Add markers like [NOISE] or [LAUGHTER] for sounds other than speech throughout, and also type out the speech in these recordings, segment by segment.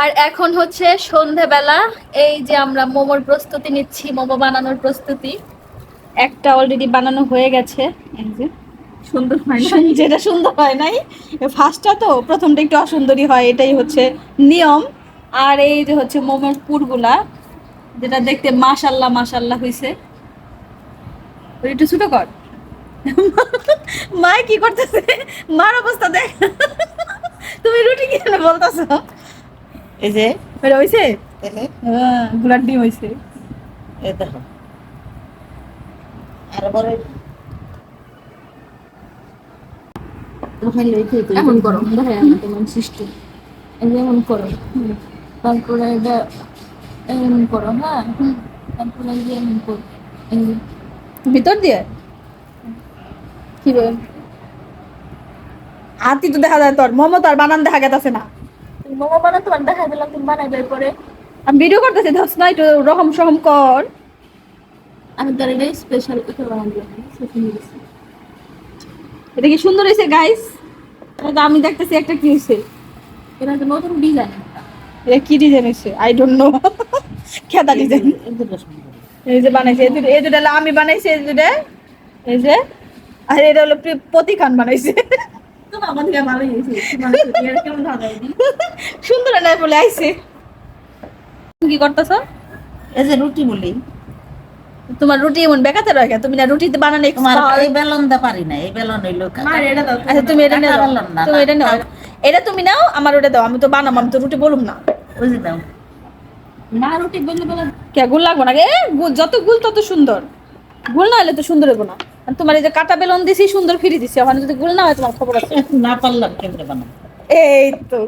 আর এখন হচ্ছে সন্ধেবেলা এই যে আমরা মোমোর প্রস্তুতি নিচ্ছি মোমো বানানোর প্রস্তুতি। একটা অলরেডি বানানো হয়ে গেছে। এই যে সুন্দর হয় যেটা সুন্দর হয় নাই। ফার্স্টটা তো প্রথমটা একটু অসুন্দরী হয় এটাই হচ্ছে নিয়ম। আর এই যে হচ্ছে মোমোর পুরগুলা যেটা দেখতে মাশাল্লাহ মাশাল্লাহ হয়েছে একটু ছোট কর। মা কি করতেছে? মার অবস্থা দেখ। তুমি রুটি কি যেন বলতেছো। এই যে। এটা হ্যাঁ গুলার ডিম দেখো। আর পরে এমন করো। দেখা তোমার সৃষ্টি। যে এমন করো। তারপরে এটা এমন করো হ্যাঁ? তারপরে যে এমন করো। ভিতর দিয়ে? কি বল? হাতি তো দেখা যায় তোর। মোমো তো আর বানান দেখা গেছে না। মোমো বানাও তোমার দেখা দিলাম তুমি বানাইবে পরে আমি ভিডিও করতেছি ধস না একটু রকম সহম কর। আমি তার এটাই স্পেশাল এটা কি সুন্দর হয়েছে গাইস এটা আমি দেখতেছি একটা কি হয়েছে। এটা তো নতুন ডিজাইন এটা কি ডিজাইন হয়েছে? আই ডোন্ট নো খেতা ডিজাইন এই যে বানাইছে এই দুটো আমি বানাইছি এই দুটো এই যে আর এটা হলো প্রি- প্রতীক বানাইছে। সুন্দর নাই বলে আইছে কি করতেছো? এই যে রুটি বলি তোমার রুটি এমন বেকাতে রয়ে তুমি না রুটিতে বানানো তোমার এই বেলন দা পারি না এই বেলন হইল মার এটা দাও আচ্ছা তুমি এটা নাও। না, তুমি এটা নাও। এটা তুমি নাও আমার ওটা দাও। আমি তো বানাবো আমি তো রুটি বলুম না। বুঝি দাও। মা রুটি বললে বলে। কে গুল লাগবো না এ গুল যত গুল তত সুন্দর। গুল না হলে তো সুন্দর হব না। তোমার এই যে কাটা বেলন দিছি সুন্দর ফিরি দিছি ওখানে যদি গুল না হয় তোমার খবর আছে। [LAUGHS] না পারলাম কেমনে বানাবো এই তো।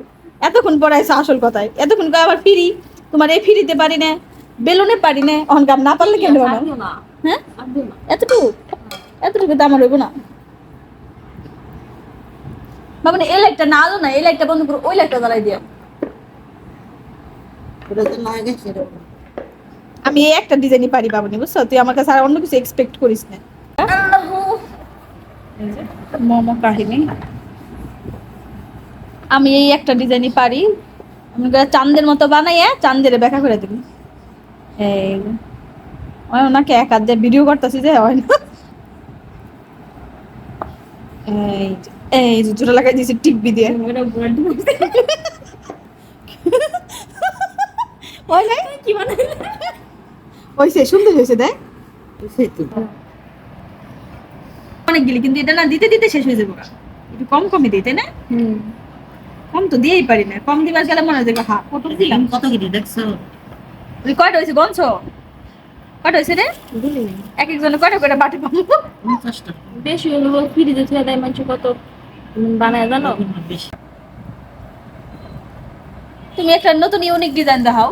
এতক্ষণ পড়াইছে আসল কথায় এতক্ষণ কয় আবার ফিরি? তোমার এই ফিরিতে পারি না বেলুনে পারি না। অন কাম না পারলে কেন বানাও? দিও না। হ্যাঁ? এতটুকু? এতটুকু তো আমার হইব না। বাবা এই লাইটটা না আলো না এই লাইটটা বন্ধ করো ওই লাইটটা জ্বালাই দিও। আমি এই একটা ডিজাইনই পারি বাবুনি বুঝছ? তুই আমার কাছে আর অন্য কিছু এক্সপেক্ট করিস না। মোমো কাহিনী। আমি এই একটা ডিজাইনই পারি। আমি চাঁদের মতো বানাইয়া চাঁদের ব্যাখ্যা করে দিবি। এই ওই ওনাকে এক হাত দিয়ে ভিডিও করতেছি যে হয় না। এই এই জোড়া লাগাই দিয়েছি টিপবি দিয়ে। হয় নাই কি বানাই হয়েছে সুন্দর হয়েছে দেখ। সেই অনেক গেলি কিন্তু এটা না দিতে দিতে শেষ হয়ে যাব একটু কম কমই দিতে না? কম তো দিয়েই পারি না। কম দিবার গেলে মনে হয় যে হা কত দিলাম? কত কি দেখছ? তুই কয়টা হয়েছে গঞ্চ কয়টা হয়েছে রে? এক একজনে কয়টা কয়টা বাটি পাবো বেশি হলো ফ্রিজে থুয়ে দেয় মানুষ কত বানায় জানো? বেশি। তুমি একটা নতুন ইউনিক ডিজাইন দেখাও।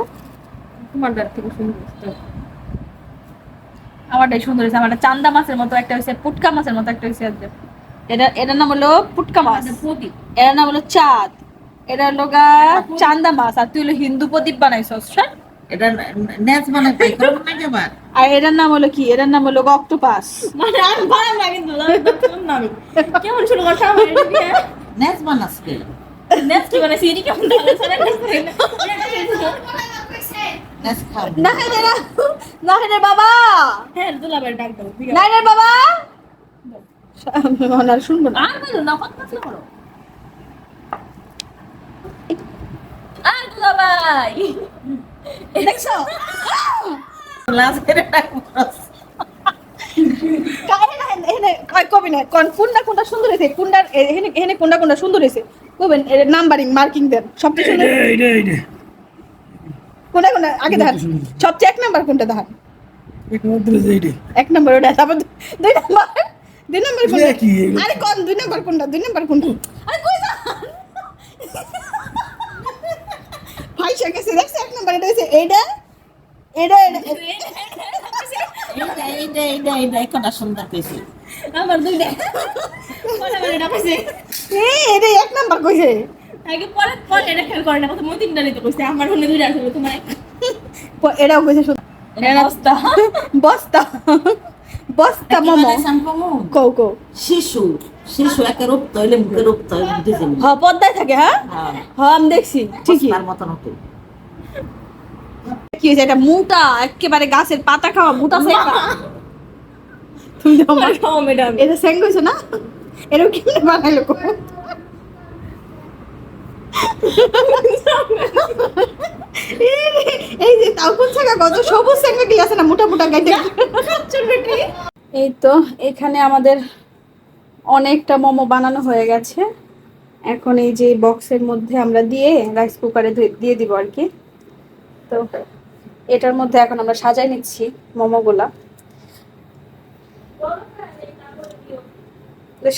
তোমার থেকে সুন্দর আমারটাই সুন্দর হয়েছে। আমারটা চান্দা মাছের মতো একটা হয়েছে পুটকা মাছের মতো একটা হয়েছে একদম। এটা এটার নাম হলো পুটকা মাছ। প্রদীপ এটার নাম হলো চাঁদ। এটা হলো গা চান্দা মাছ। আর তুই হলো হিন্দু প্রদীপ বানাইছস হ্যাঁ? এটা মানে [LAUGHS] না আর এটার নাম হলো কি? এটার নাম হলো অক্টোপাস। মানে আমি বানাম না কিন্তু আমি বললাম না আমি কেমন শুরু করছ আমার এটা দিয়ে? নেচ কি? বানাইছি? এটি কেমন বানাইছে না নেচ খাও নাহিদের নাহিদের বাবা! হ্যাঁ দুলাবের ডাক দাও নাহিদের বাবা! আর শুনব না। আর বলো না কথা করো। আর দুলাভাই দেখছ? লাজ করে রাখব কারে না এখানে কয় কবি না কোন কোনটা কোনটা সুন্দর হয়েছে? এখানে কোনটা কোনটা সুন্দর হয়েছে? কবেন এর নাম্বারিং মার্কিং দেন সবচেয়ে সুন্দর কোনটা কোনটা আগে দেখান সবচেয়ে এক নাম্বার কোনটা দেখান এক নাম্বার ওটা তারপর দুই নাম্বার। দুই নাম্বার কোনটা? আরে কোন দুই নাম্বার কোনটা? দুই নাম্বার কোনটা? আরে কই যান? ভাই গেছে দেখছে এক নাম্বার এটা হয়েছে এইটা এটা এইটা এইটা এইটা এইটা সুন্দর পেয়েছি আমার দুই দেখ পরে আমার এটা কইছে এ, এটা এক নাম্বার কইছে। আগে পরে পরে এটা খেয়াল করে না কত তিনটা নিতে কইছে আমার দুইটা আছে তোমার এটাও কইছে শুধু বস্তা। বস্তা। মোমো। কও কও। শিশু। শিশু একে রূপ তৈলে মুখে রূপ তৈলে বুঝেছি হ পদ্মায় থাকে হ্যাঁ? হ আমি দেখছি ঠিকই। তার মতন হতো কি হয়েছে এটা মোটা একেবারে গাছের পাতা খাওয়া মোটা সেকা তুমি খাও ম্যাডাম এটা স্যাং হয়েছে না? এরকম কেমনে বানাইলো এই যে কোন ছাগা কত সবুজ স্যাঙ্গাটি আছে না মোটা মোটা গাইতে এই তো, এখানে আমাদের অনেকটা মোমো বানানো হয়ে গেছে। এখন এই যে বক্সের মধ্যে আমরা দিয়ে রাইস কুকারে দিয়ে দিব আর কি। তো এটার মধ্যে এখন আমরা সাজাই নিচ্ছি মোমোগুলা।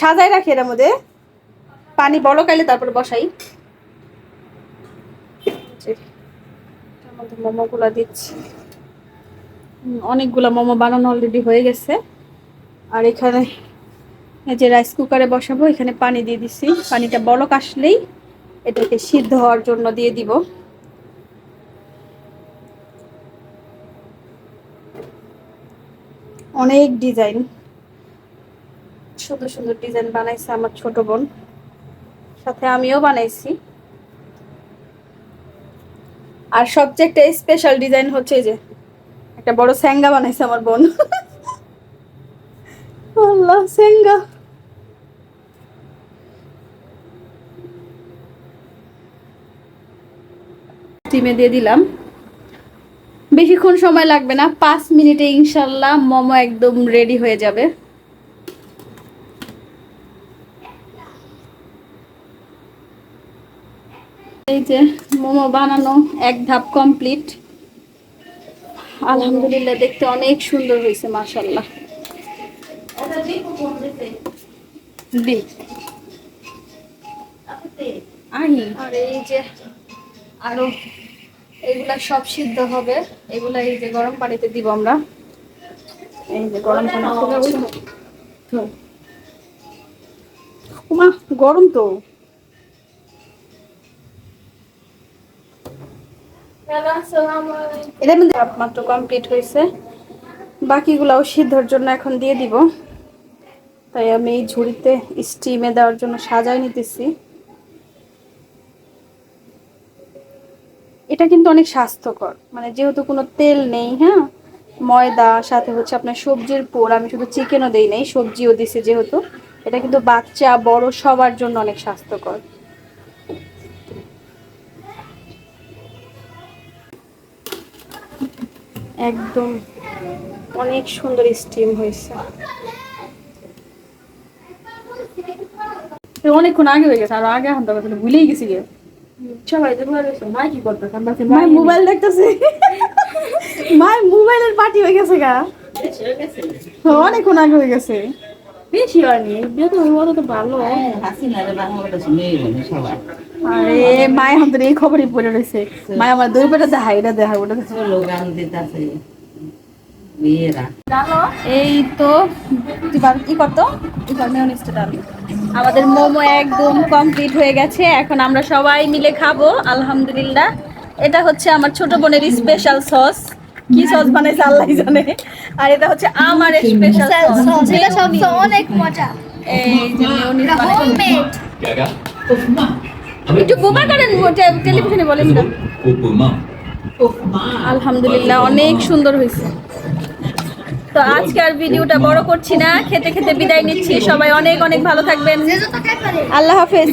সাজাই রাখি এটার মধ্যে। পানি বড় কাইলে তারপরে বসাই যে, এটার মধ্যে মোমোগুলা দিচ্ছি। অনেকগুলা মোমো বানানো অলরেডি হয়ে গেছে। আর এখানে এই যে রাইস কুকারে বসাবো, এখানে পানি দিয়ে দিচ্ছি পানিটা বলক আসলেই এটাকে সিদ্ধ হওয়ার জন্য দিয়ে দিব। অনেক ডিজাইন সুন্দর সুন্দর ডিজাইন বানাইছে আমার ছোট বোন। সাথে আমিও বানাইছি। আর সবচেয়ে একটা স্পেশাল ডিজাইন হচ্ছে যে, একটা বড় স্যাঙ্গা বানাইছে আমার বোন। আল্লাহ, স্যাঙ্গা। দিয়ে দিলাম। বেশিক্ষণ সময় লাগবে না, পাঁচ মিনিটে ইনশাল্লাহ মোমো একদম রেডি হয়ে যাবে। এই যে মোমো বানানো এক ধাপ কমপ্লিট আলহামদুলিল্লাহ দেখতে অনেক সুন্দর হয়েছে মাশাল্লাহ দি। আহি। আর এই যে আরও এগুলা সব সিদ্ধ হবে। এগুলা এই যে গরম পানিতে দিব আমরা। এই যে গরম পানি খুলে ওই তো। উমা গরম তো। মাত্র কমপ্লিট হয়েছে। বাকিগুলাও সিদ্ধর জন্য এখন দিয়ে দিব। তাই আমি এই ঝুড়িতে স্টিমে দেওয়ার জন্য সাজাই নিতেছি। এটা কিন্তু অনেক স্বাস্থ্যকর। মানে যেহেতু কোনো তেল নেই হ্যাঁ? ময়দা, সাথে হচ্ছে আপনার সবজির পোর। আমি শুধু চিকেনও দিই নাই, সবজিও দিছি যেহেতু। এটা কিন্তু বাচ্চা, বড় সবার জন্য অনেক স্বাস্থ্যকর। একদম অনেক সুন্দর স্টিম হয়েছে। অনেকক্ষণ আগে হয়ে গেছে আর আগে এখন তো ভুলেই গেছি গে সবাই তো ঘরে মা কি করতেছে? মোবাইল দেখতেছে। মোবাইলের পার্টি হয়ে গেছে গা। অনেকক্ষণ আগে হয়ে গেছে। বেশি হয়নি। তো ভালো। আরে মায় আমাদের এই খবরই পড়ে রয়েছে। মায় আমার দুই পেটা দেখা এটা দেখা ওটা দেখা। চলো গান দিতেছে মেয়েরা। জানো এই তো করতো আমাদের মোমো একদম কমপ্লিট হয়ে গেছে এখন আমরা সবাই মিলে খাব আলহামদুলিল্লাহ। এটা হচ্ছে আমার ছোট বোনের স্পেশাল সস কি সস বানাইছে আল্লাহ জানে। আর এটা হচ্ছে আমার স্পেশাল সস এটা সব অনেক মজা। টেলিভিশনে বলেন না। আলহামদুলিল্লাহ অনেক সুন্দর হয়েছে। তো আজকে আর ভিডিওটা বড় করছি না খেতে খেতে বিদায় নিচ্ছি। সবাই অনেক অনেক ভালো থাকবেন। আল্লাহ হাফেজ।